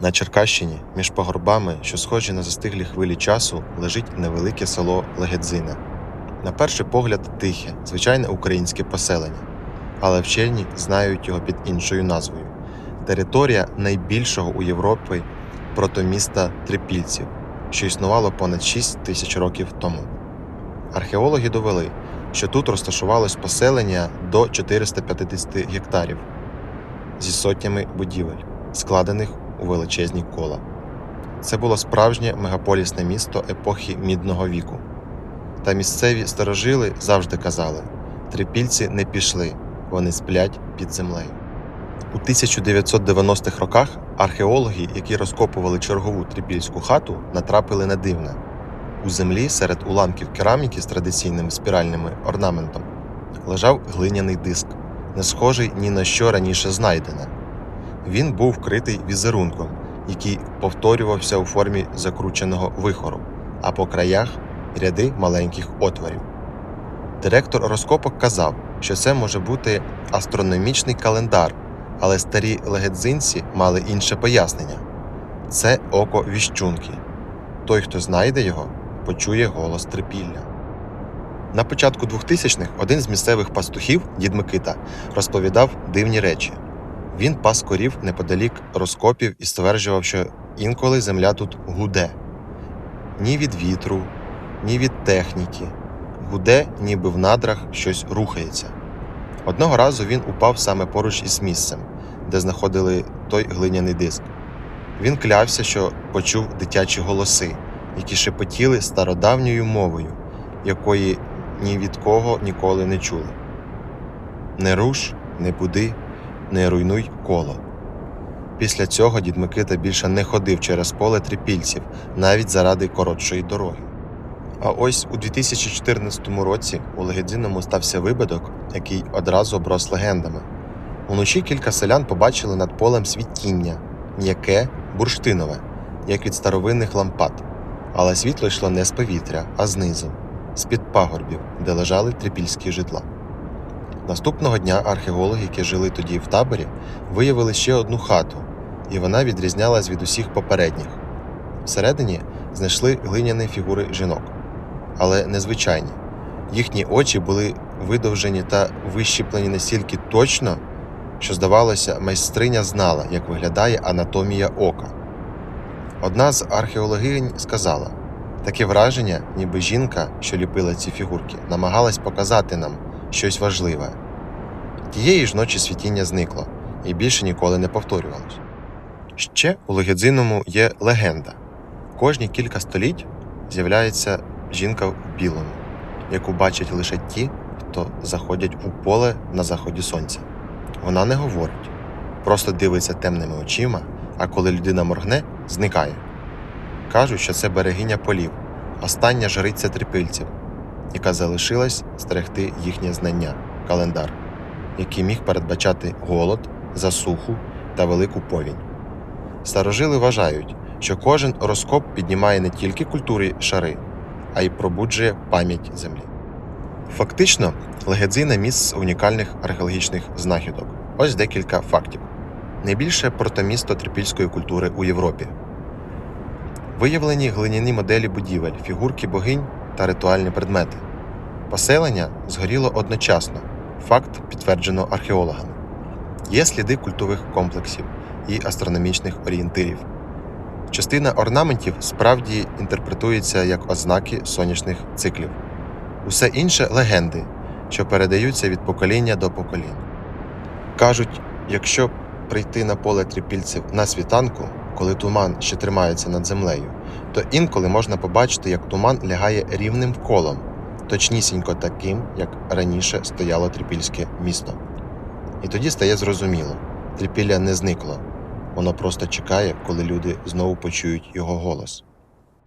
На Черкащині, між пагорбами, що схожі на застиглі хвилі часу, лежить невелике село Легедзина. На перший погляд тихе, звичайне українське поселення, але вчені знають його під іншою назвою територія найбільшого у Європі протоміста трипільців, що існувало понад 6 тисяч років тому. Археологи довели, що тут розташувалось поселення до 450 гектарів зі сотнями будівель, складених у величезні кола. Це було справжнє мегаполісне місто епохи мідного віку. Та місцеві старожили завжди казали: трипільці не пішли, вони сплять під землею. У 1990-х роках археологи, які розкопували чергову трипільську хату, натрапили на дивне. У землі серед уламків кераміки з традиційним спіральним орнаментом лежав глиняний диск, не схожий ні на що раніше знайдене. Він був вкритий візерунком, який повторювався у формі закрученого вихору, а по краях ряди маленьких отворів. Директор розкопок казав, що це може бути астрономічний календар, але старі легедзинці мали інше пояснення це око віщунки. Той, хто знайде його, почує голос трипілля. На початку 2000-х один з місцевих пастухів, дід Микита, розповідав дивні речі. Він пас корів неподалік розкопів і стверджував, що інколи земля тут гуде. Ні від вітру, ні від техніки. Гуде, ніби в надрах щось рухається. Одного разу він упав саме поруч із місцем, де знаходили той глиняний диск. Він клявся, що почув дитячі голоси, які шепотіли стародавньою мовою, якої ні від кого ніколи не чули. Не руш, не буди, не руйнуй коло. Після цього дід Микита більше не ходив через поле трипільців навіть заради коротшої дороги. А ось у 2014 році у Легедзиному стався випадок, який одразу оброс легендами. Уночі кілька селян побачили над полем світіння, м'яке, бурштинове, як від старовинних лампад. Але світло йшло не з повітря, а знизу, з-під пагорбів, де лежали трипільські житла. Наступного дня археологи, які жили тоді в таборі, виявили ще одну хату, і вона відрізнялась від усіх попередніх. Всередині знайшли глиняні фігури жінок, але незвичайні. Їхні очі були видовжені та вищіплені настільки точно, що, здавалося, майстриня знала, як виглядає анатомія ока. Одна з археологинь сказала: таке враження, ніби жінка, що ліпила ці фігурки, намагалась показати нам щось важливе. Тієї ж ночі світіння зникло і більше ніколи не повторювалось. Ще у Легедзиному є легенда. Кожні кілька століть з'являється жінка в білому, яку бачать лише ті, хто заходять у поле на заході сонця. Вона не говорить, просто дивиться темними очима, а коли людина моргне, зникає. Кажуть, що це берегиня полів, остання жриця трипильців, яка залишилась стерегти їхнє знання, календар, який міг передбачати голод, засуху та велику повінь. Старожили вважають, що кожен розкоп піднімає не тільки культури шари, а й пробуджує пам'ять землі. Фактично, Легедзина місце унікальних археологічних знахідок. Ось декілька фактів. Найбільше протомісто трипільської культури у Європі. Виявлені глиняні моделі будівель, фігурки богинь та ритуальні предмети. Поселення згоріло одночасно. Факт підтверджено археологами. Є сліди культових комплексів і астрономічних орієнтирів. Частина орнаментів справді інтерпретується як ознаки сонячних циклів. Усе інше легенди, що передаються від покоління до поколінь. Кажуть, якщо прийти на поле трипільців на світанку, коли туман ще тримається над землею, то інколи можна побачити, як туман лягає рівним колом, точнісінько таким, як раніше стояло трипільське місто. І тоді стає зрозуміло, трипілля не зникло, воно просто чекає, коли люди знову почують його голос.